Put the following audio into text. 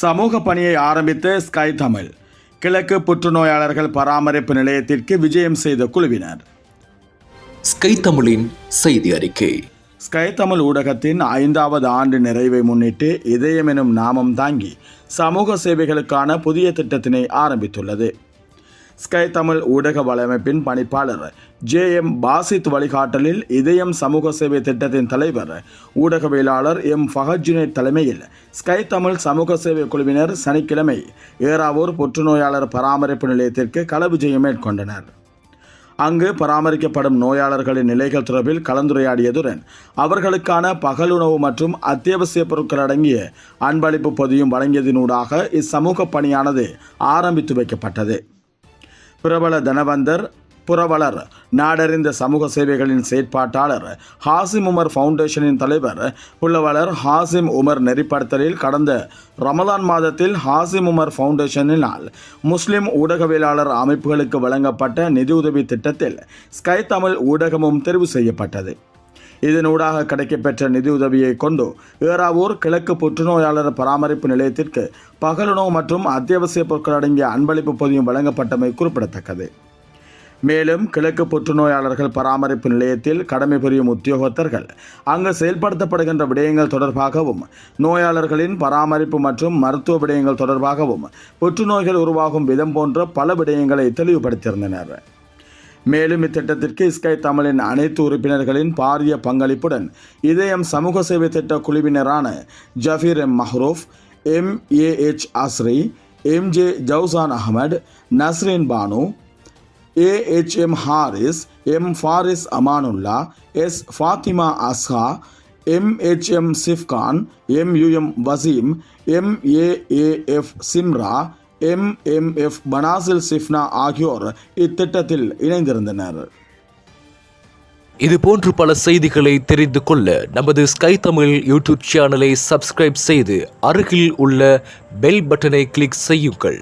சமூக பணியை ஆரம்பித்த ஸ்கை தமிழ். கிழக்கு புற்றுநோயாளர்கள் பராமரிப்பு நிலையத்திற்கு விஜயம் செய்த குழுவினர். ஸ்கை தமிழின் செய்தி அறிக்கை. ஸ்கை தமிழ் ஊடகத்தின் ஐந்தாவது ஆண்டு நிறைவை முன்னிட்டு இதயம் எனும் நாமம் தாங்கி சமூக சேவைகளுக்கான புதிய திட்டத்தினை ஆரம்பித்துள்ளது. ஸ்கை தமிழ் ஊடக வலையமைப்பின் பணிப்பாளர் ஜே எம் பாசித் வழிகாட்டலில் இதயம் சமூக சேவை திட்டத்தின் தலைவர் ஊடகவியலாளர் எம் ஃபஹஜுனேட் தலைமையில் ஸ்கை தமிழ் சமூக சேவை குழுவினர் சனிக்கிழமை ஏறாவூர் புற்றுநோயாளர் பராமரிப்பு நிலையத்திற்கு கள விஜயம் மேற்கொண்டனர். அங்கு பராமரிக்கப்படும் நோயாளர்களின் நிலைகள் தொடர்பில் கலந்துரையாடியதுடன் அவர்களுக்கான பகலுணவு மற்றும் அத்தியாவசிய பொருட்கள் அடங்கிய அன்பளிப்பு பொதியும் வழங்கியதினூடாக இச்சமூக பணியானது ஆரம்பித்து வைக்கப்பட்டது. பிரபல தனவந்தர் புரவலர் நாடறிந்த சமூக சேவைகளின் செயற்பாட்டாளர் ஹாசிம் உமர் ஃபவுண்டேஷனின் தலைவர் புலவலர் ஹாசிம் உமர் நெறிப்படுத்தலில் கடந்த ரமலான் மாதத்தில் ஹாசிம் உமர் ஃபவுண்டேஷனினால் முஸ்லிம் ஊடகவியலாளர் அமைப்புகளுக்கு வழங்கப்பட்ட நிதியுதவி திட்டத்தில் ஸ்கை தமிழ் ஊடகமும் தெரிவு செய்யப்பட்டது. இதனூடாக கிடைக்கப்பெற்ற நிதியுதவியை கொண்டு ஏறாவூர் கிழக்கு புற்றுநோயாளர் பராமரிப்பு நிலையத்திற்கு பகலுணவு மற்றும் அத்தியாவசிய பொருட்கள் அடங்கிய அன்பளிப்பு பொதியும் வழங்கப்பட்டமை குறிப்பிடத்தக்கது. மேலும் கிழக்கு புற்றுநோயாளர்கள் பராமரிப்பு நிலையத்தில் கடமை புரியும் உத்தியோகத்தர்கள் அங்கு செயல்படுத்தப்படுகின்ற விடயங்கள் தொடர்பாகவும் நோயாளர்களின் பராமரிப்பு மற்றும் மருத்துவ விடயங்கள் தொடர்பாகவும் புற்றுநோய்கள் உருவாகும் விதம் போன்ற பல விடயங்களை தெளிவுபடுத்தியிருந்தனர். மேலும் இத்திட்டத்திற்கு ஸ்கை தமிழின் அனைத்து உறுப்பினர்களின் பாரிய பங்களிப்புடன் இதயம் சமூக சேவை திட்ட குழுவினரான Jafeer M Mahroof M AH Asri M J Jawsan Ahamed Nasreen Banu AHM Haris M Faris Amanullah S Fathima Azha MHM Sifkan MUM Waseem MAAF Simra M MF Panasil Sifna ஆகியோர் இத்திட்டத்தில் இணைந்திருந்தனர். இது போன்று பல செய்திகளை தெரிந்து கொள்ள நமது ஸ்கை தமிழ் யூடியூப் சேனலை சப்ஸ்கிரைப் செய்து அருகில் உள்ள பெல் பட்டனை கிளிக் செய்யுங்கள்.